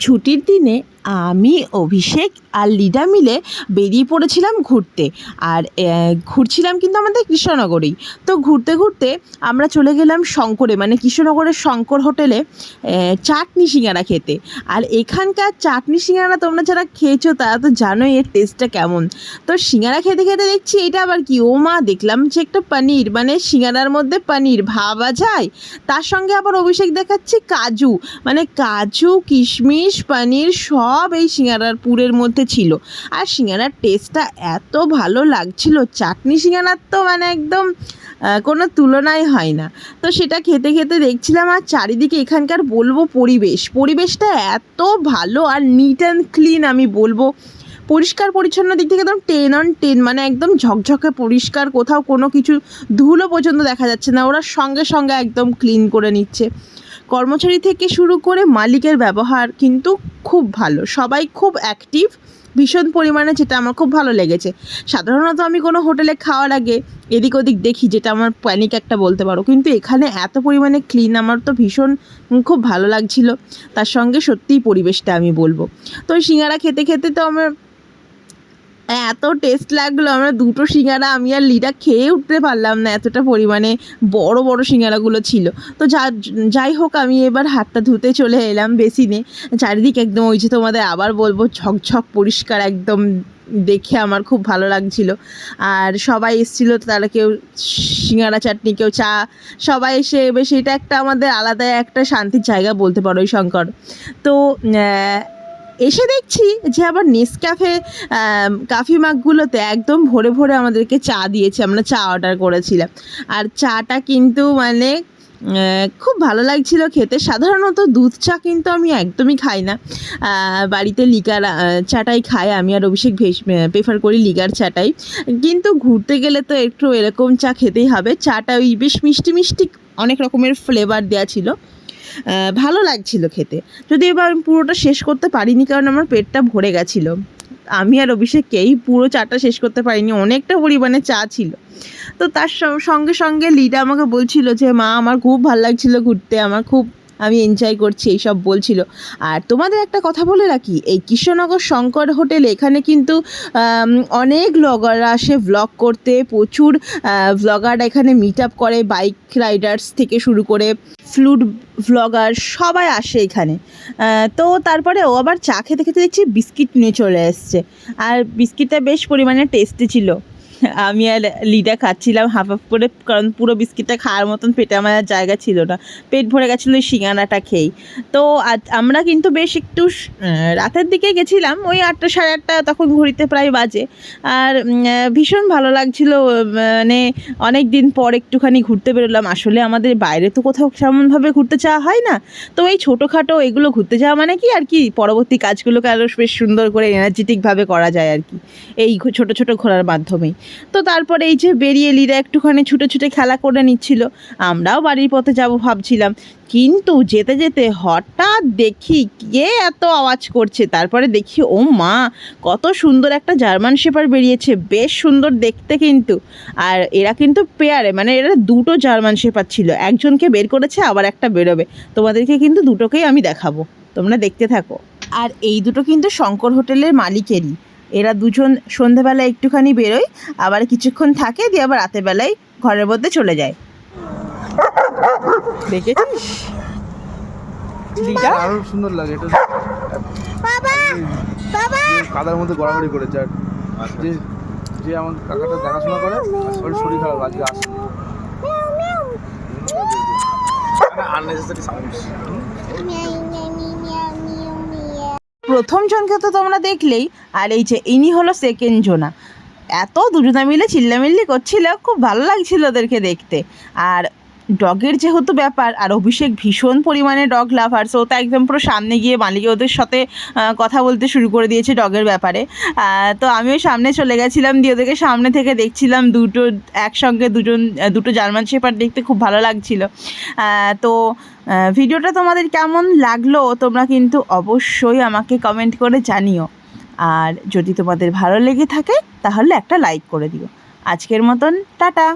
ছুটির দিনে আমি, অভিষেক আর লিডা মিলে বেরিয়ে পড়েছিলাম ঘুরতে। আর ঘুরছিলাম কিন্তু আমাদের কৃষ্ণনগরেই। তো ঘুরতে ঘুরতে আমরা চলে গেলাম শঙ্করে মানে কৃষ্ণনগরের শঙ্কর হোটেলে চাটনি সিঙ্গারা খেতে। আর এখানকার চাটনি সিঙ্গারা তোমরা যারা খেয়েছো, তারা তো জানোই এর টেস্টটা কেমন। তো সিঙ্গারা খেতে খেতে দেখছি এটা আবার কি? ও মা, দেখলাম যে একটা পনির মানে সিঙ্গারার মধ্যে পনির, ভাবা যায়। তার সঙ্গে আবার অভিষেক দেখাচ্ছে কাজু। মানে কাজু, কিশমিশ, পনির সব এই সিঙ্গারার পুরের মধ্যে ছিল। আর সিঙ্গারার টেস্টটা এত ভালো লাগছিল, চাটনি সিঙ্গারার তো মানে একদম কোনো তুলনাই হয় না। তো সেটা খেতে খেতে দেখছিলাম আর চারিদিকে এখানকার বলব পরিবেশ। পরিবেশটা এত ভালো আর নিট অ্যান্ড ক্লিন আমি বলব। পরিষ্কার পরিচ্ছন্ন দিক থেকে একদম টেন অন টেন মানে একদম ঝকঝকে পরিষ্কার, কোথাও কোনো কিছু ধুলো পর্যন্ত দেখা যাচ্ছে না। ওরা সঙ্গে সঙ্গে একদম ক্লিন করে নিচ্ছে। কর্মচারী থেকে শুরু করে মালিকের ব্যবহার কিন্তু খুব ভালো। সবাই খুব অ্যাক্টিভ ভীষণ পরিমাণে যেটা আমার খুব ভালো লেগেছে। সাধারণত আমি কোনো হোটেলে খাওয়ার আগে এদিক ওদিক দেখি যেটা আমার প্যানিক একটা বলতে পারো। কিন্তু এখানে এত পরিমাণে ক্লিন আমার তো ভীষণ খুব ভালো লাগছিল। তার সঙ্গে সত্যিই পরিবেশটা আমি বলব। তো সিঙ্গারা খেতে খেতে তো আমার এত টেস্ট লাগল, আমরা দুটো সিঙ্গারা, আমি আর লিডা খেয়ে উঠতে পারলাম না এতটা পরিমাণে বড় বড় সিঙ্গারাগুলো ছিল। তো যা, যাই হোক, আমি এবার হাতটা ধুতে চলে এলাম বেসিনে। চারিদিকে একদম ওই যে তোমাদের আবার বলব, ঝকঝক পরিষ্কার একদম দেখে আমার খুব ভালো লাগছিল। আর সবাই এসেছিল, তারা কেউ সিঙ্গারা চাটনি, কেউ চা। সবাই এসে বেশ এটা একটা আমাদের আলাদা একটা শান্তির জায়গা বলতে পারো ওই শঙ্কর। তো এসে দেখছি যে আবার নেসক্যাফে কাফি মাগগুলোতে একদম ভরে ভরে আমাদেরকে চা দিয়েছে, আমরা চা অর্ডার করেছিলাম। আর চাটা কিন্তু মানে খুব ভালো লাগছিল খেতে। সাধারণত দুধ চা কিন্তু আমি একদমই খাই না। বাড়িতে লিকার চাটাই খাই, আমি আর অভিষেক ভেস প্রেফার করি লিগার চাটাই। কিন্তু ঘুরতে গেলে তো একটু এরকম চা খেতেই হবে। চাটা ওই বেশ মিষ্টি মিষ্টি অনেক রকমের ফ্লেভার দেওয়া ছিল। ভালো লাগছিল খেতে। যদি এবার আমি পুরোটা শেষ করতে পারিনি, কারণ আমার পেটটা ভরে গেছিল। আমি আর অভিষেককেই পুরো চাটা শেষ করতে পারিনি, অনেকটা পরিমাণে চা ছিল। তো তার সঙ্গে সঙ্গে লিডা আমাকে বলছিল যে, মা, আমার খুব ভালো লাগছিল ঘুরতে, আমার খুব আমি এনজয় করছি, এইসব বলছিল। আর তোমাদের একটা কথা বলে রাখি, এই কৃষ্ণনগর শঙ্কর হোটেল এখানে কিন্তু অনেক ব্লগাররা আসে ব্লগ করতে, প্রচুর ব্লগার এখানে মিট আপ করে বাইক রাইডার্স থেকে শুরু করে ফ্লুড ভ্লগার সবাই আসে এখানে। তো তারপরে ও আবার চা খেতে খেতে দেখছি বিস্কিট নিয়ে চলে এসছে। আর বিস্কিটটা বেশ পরিমাণে টেস্টি ছিল। আমি আর লিডা খাচ্ছিলাম হাফ হাফ করে, কারণ পুরো বিস্কিটটা খাওয়ার মতন পেটে আমার জায়গা ছিল না। পেট ভরে গেছিল ওই সিঙ্গানাটা খেয়েই। তো আজ আমরা কিন্তু বেশ একটু রাতের দিকে গেছিলাম, ওই আটটা সাড়ে আটটা তখন ঘড়িতে প্রায় বাজে। আর ভীষণ ভালো লাগছিল মানে অনেক দিন পর একটুখানি ঘুরতে বেরোলাম। আসলে আমাদের বাইরে তো কোথাও সেমনভাবে ঘুরতে যাওয়া হয় না। তো এই ছোটোখাটো এগুলো ঘুরতে যাওয়া মানে কি আর কি, পরবর্তী কাজগুলোকে আরও বেশ সুন্দর করে এনার্জেটিকভাবে করা যায় আর কি। এই ছোটো ছোটো ঘোরার মাধ্যমেই। তো তারপরে এই যে বেরিয়ে লিরা একটুখানি ছুটে ছুটে খেলা করে নিচ্ছিল। আমরাও বাড়ির পথে যাব ভাবছিলাম। কিন্তু যেতে যেতে হঠাৎ দেখি কে এত আওয়াজ করছে। তারপরে দেখি, ও মা, কত সুন্দর একটা জার্মান শেপার বেরিয়েছে। বেশ সুন্দর দেখতে কিন্তু। আর এরা কিন্তু পেয়ারে মানে এরা দুটো জার্মান শেপার ছিল। একজনকে বের করেছে, আবার একটা বেরোবে। তোমাদেরকে কিন্তু দুটোকেই আমি দেখাবো। তোমরা দেখতে থাকো। আর এই দুটো কিন্তু শঙ্কর হোটেলের মালিকেরই। এরা দুজন সন্ধেবেলা একটুখানি বেরোয় আবার কিছুক্ষণ থাকে দিয়ে আবার রাতের বেলায় ঘরের মধ্যে চলে যায়। দেখেছিস? লিডা সুন্দর লাগে এটা কাদার মধ্যে গড়াগড়ি করেছে আর যে যে আমার কাকাটা দেখাশোনা করে ওর শরীর খারাপ আজকে আসে আননেসেসারি সাউন্ড প্রথম জনকে তো তোমরা দেখলেই, আর এই যে ইনি হলো সেকেন্ড জোনা। এত দুজনা মিলে চিল্লামিল্লি করছিল, খুব ভালো লাগছিল ওদেরকে দেখতে। আর ডগের যেহেতু ব্যাপার, আর অভিষেক ভীষণ পরিমাণে ডগ লাভার সো তা একদম পুরো সামনে গিয়ে মালিকে ওদের সাথে কথা বলতে শুরু করে দিয়েছে ডগের ব্যাপারে। তো আমিও সামনে চলে গেছিলাম, দিয়ে ওদেরকে সামনে থেকে দেখছিলাম দুটো, একসঙ্গে দুজন দুটো জার্মান শেপার দেখতে খুব ভালো লাগছিল। তো ভিডিওটা তোমাদের কেমন লাগল তোমরা কিন্তু অবশ্যই আমাকে কমেন্ট করে জানিও। আর যদি তোমাদের ভালো লেগে থাকে, তাহলে একটা লাইক করে দিও। আজকের মতন, টাটা!